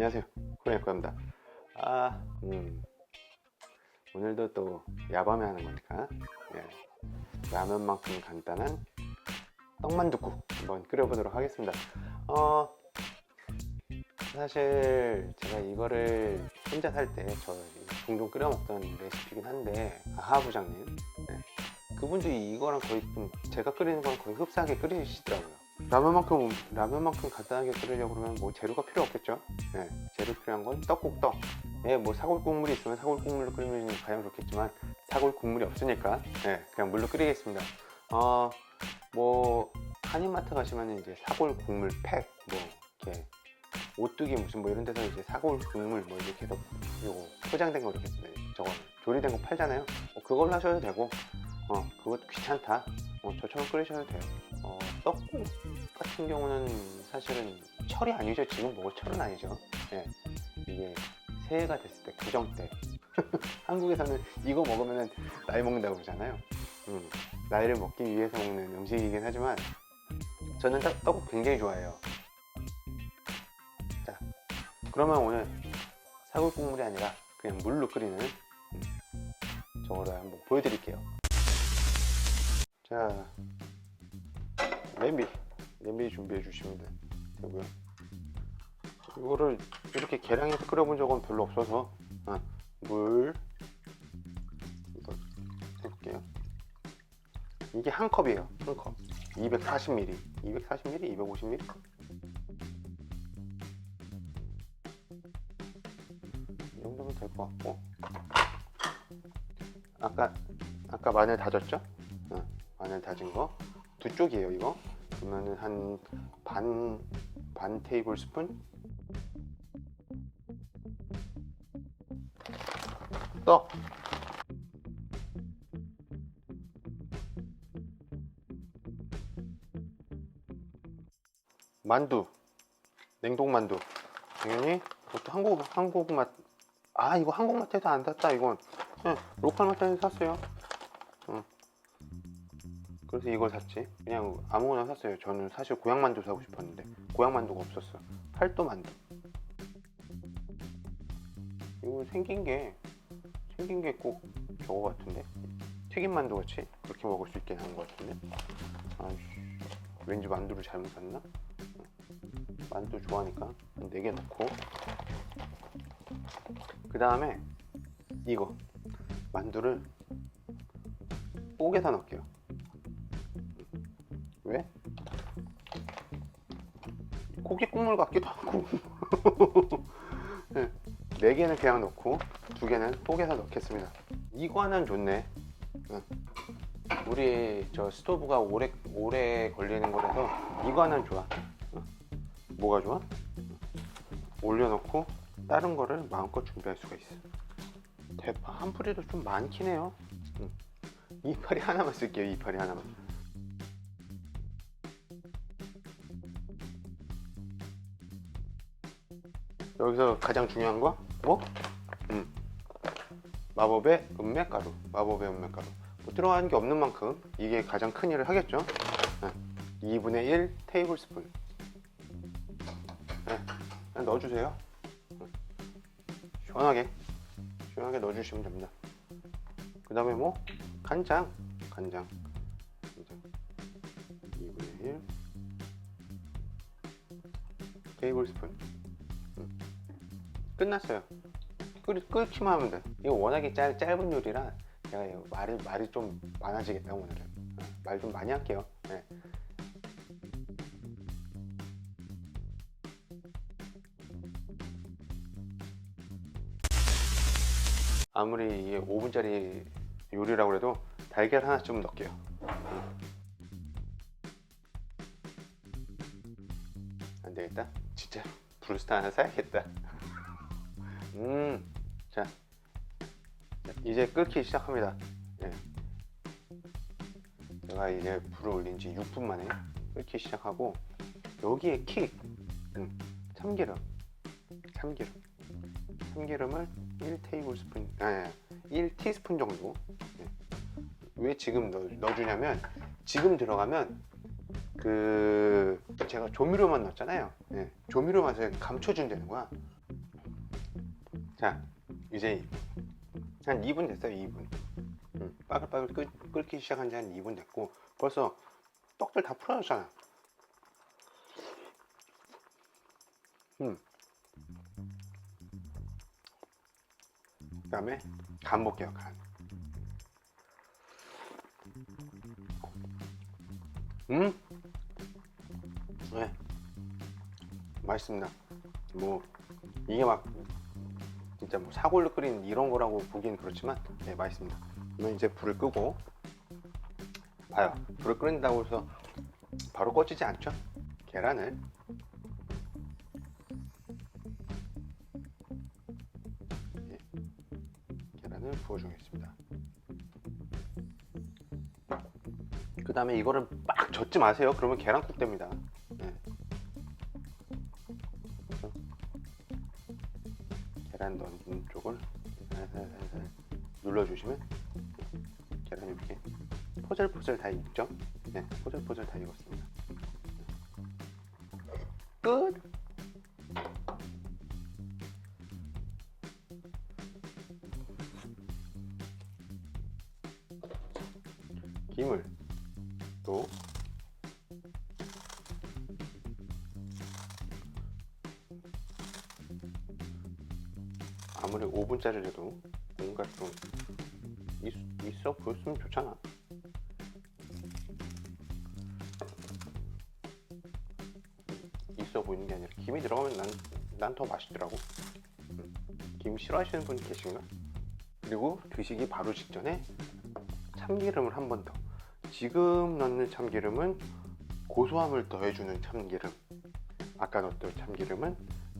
안녕하세요. 코리아코입니다. 아, 음. 오늘도 또 야밤에 하는 거니까 예. 라면만큼 간단한 떡만둣국 한번 끓여보도록 하겠습니다. 어, 사실 제가 이거를 혼자 살 때 저 종종 끓여 먹던 레시피긴 한데 아하 부장님 네. 그분도 이거랑 거의 좀 제가 끓이는 거랑 거의 흡사하게 끓이시더라고요. 라면만큼 라면만큼 간단하게 끓이려고 그러면 뭐 재료가 필요 없겠죠. 네, 재료 필요한 건 떡국떡. 예, 뭐 사골 국물이 있으면 사골 국물로 끓이면 가장 좋겠지만 사골 국물이 없으니까 예, 그냥 물로 끓이겠습니다. 어, 뭐 한인마트 가시면 이제 사골 국물 팩, 뭐 이렇게 오뚜기 무슨 뭐 이런 데서 이제 사골 국물 뭐 이렇게 해서 요거 포장된 거 이렇게 저거 조리된 거 팔잖아요. 어, 그걸로 하셔도 되고, 어, 그것도 귀찮다. 어, 저처럼 끓이셔도 돼요. 어, 떡국 같은 경우는 사실은 철이 아니죠. 지금 먹을 철은 아니죠. 예, 이게 새해가 됐을 때, 구정 때. 한국에서는 이거 먹으면 나이 먹는다고 그러잖아요. 음, 나이를 먹기 위해서 먹는 음식이긴 하지만 저는 떡, 떡국 굉장히 좋아해요. 자, 그러면 오늘 사골 국물이 아니라 그냥 물로 끓이는 음, 저거를 한번 보여드릴게요. 자, 냄비, 냄비 준비해 주시면 돼- 되고요. 이거를 이렇게 계량해서 끓여본 적은 별로 없어서 아, 물 이거 해볼게요. 이게 한 컵이에요. 한 컵. 240ml, 240ml, 250ml. 이 정도면 될 것 같고. 아까 아까 마늘 다졌죠? 어, 마늘 다진 거 두 쪽이에요 이거. 그러면은 한 반 반 테이블 스푼? 떡 만두. 냉동 만두. 당연히 그것도 한국 한국 맛. 아 이거 한국 마트에서 안 샀다 이건. 네, 로컬 마트에서 샀어요. 어. 그래서 이걸 샀지. 그냥 아무거나 샀어요. 저는 사실 고향 만두 사고 싶었는데 고향 만두가 없었어. 팔도 만두. 이거 생긴 게 생긴 게 꼭 저거 같은데? 튀김 만두 같이 그렇게 먹을 수 있게 하는 것 같은데? 아이씨 왠지 만두를 잘못 샀나? 만두 좋아하니까 한 4개 넣고. 그 다음에 이거. 만두를 뽀개서 넣을게요 왜? 고기 국물 같기도 하고 네, 네 개는 그냥 넣고 두 개는 뽀개서 넣겠습니다 이거 하나는 좋네 응. 우리 저 스토브가 오래 오래 걸리는 거라서 이거 하나는 좋아 응. 뭐가 좋아? 올려놓고 다른 거를 마음껏 준비할 수가 있어 대파 한 뿌리도 좀 많긴 해요 응. 이파리 하나만 쓸게요 이파리 하나만 여기서 가장 중요한 거? 뭐? 음. 마법의 은맥가루 마법의 은맥가루. 뭐 들어가는 게 없는 만큼 이게 가장 큰 일을 하겠죠? 네. 2분의 1 테이블 스푼. 네. 넣어주세요. 시원하게. 시원하게 넣어주시면 됩니다. 그 다음에 뭐? 간장. 간장. 간장 2분의 1 테이블 스푼 끝났어요. 끓, 끓기만 하면 돼. 이거 워낙에 짧, 짧은 요리라 제가 말이, 말이 좀 많아지겠다, 오늘은. 어, 말좀 많이 할게요. 네. 아무리 이게 5분짜리 요리라고 해도 달걀 하나쯤 넣을게요. 안 되겠다. 진짜 브루스타 하나 사야겠다. 음, 자, 이제 끓기 시작합니다. 예. 제가 이제 불을 올린 지 6분 만에 끓기 시작하고 여기에 킥, 음, 참기름, 참기름, 참기름을 1테이블 스푼, 아, 1티스푼 정도. 예. 왜 지금 넣, 넣어주냐면 지금 들어가면 그 제가 조미료만 넣었잖아요. 예, 조미료 맛을 감춰준다는 거야. 자, 이제 한 2분 됐어요, 2분. 음, 빠글빠글 끓, 끓기 시작한 지 한 2분 됐고, 벌써 떡들 다 풀어졌잖아. 음. 그 다음에 간 볼게요, 간. 음? 네. 맛있습니다. 뭐, 이게 막 진짜 뭐 사골로 끓인 이런 거라고 보기엔 그렇지만 네, 맛있습니다. 그러면 이제 불을 끄고 봐요. 불을 끓인다고 해서 바로 꺼지지 않죠? 계란을 예, 계란을 부어주겠습니다. 그 다음에 이거를 막 젓지 마세요. 그러면 계란국 됩니다. 계란 넣는 쪽을 살살살살 눌러주시면 계란이 이렇게 포절포절 다 익죠? 네, 포절포절 다 익었습니다. 끝! 김을 또 아무리 5분짜리라도 뭔가 좀 있, 있어 보였으면 좋잖아. 있어 보이는 게 아니라 김이 들어가면 난 난 더 맛있더라고. 음. 김 싫어하시는 분 계신가? 그리고 드시기 바로 직전에 참기름을 한 번 더. 지금 넣는 참기름은 고소함을 더해주는 참기름. 아까 넣었던 참기름은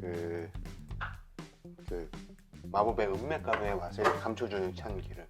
그, 그 마법의 은맥가루의 맛을 감춰주는 참기름.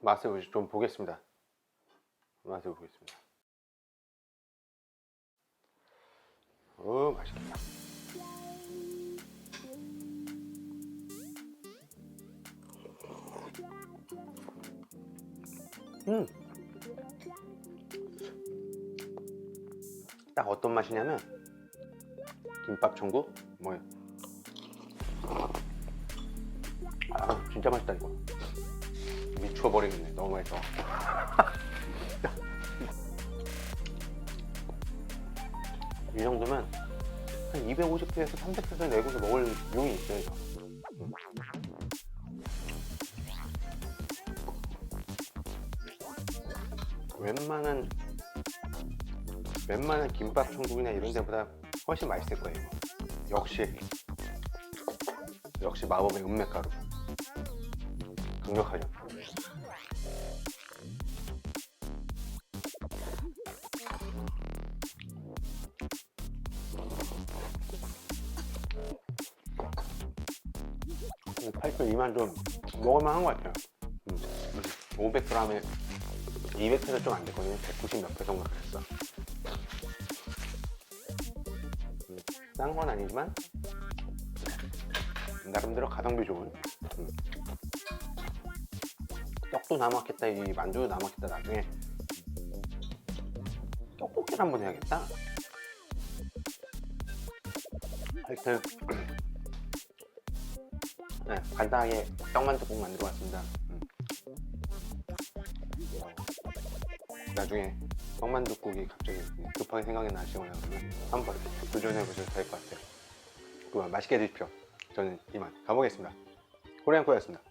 맛을 좀 보겠습니다. 맛을 보겠습니다. 오, 맛있겠다. 음. 딱 어떤 맛이냐면 김밥 천국 뭐예요? 아 진짜 맛있다 이거 미쳐버리겠네 너무 맛있어 이 정도면 한 250회에서 300회에서 내고서 먹을 용이 있어요 저. 음. 웬만한 웬만한 김밥 천국이나 이런 데보다 훨씬 맛있을 거예요. 역시 역시 마법의 은맥가루 강력하죠. 음, 82만 좀 먹을만 한 것 같아요. 음, 500g에 200회도 좀안 됐거든요. 190몇회 정도 그랬어. 싼 건 아니지만 나름대로 가성비 좋은 음. 떡도 남았겠다 이 만두도 남았겠다 나중에 떡볶이를 한번 해야겠다 하여튼 네, 간단하게 떡만두국 만들어 왔습니다 음. 나중에 떡만둣국이 갑자기 급하게 생각이 나시거나 그러면 한번 도전해 보셔도 될 것 같아요. 그만 맛있게 드십시오. 저는 이만 가보겠습니다. 호랭코였습니다.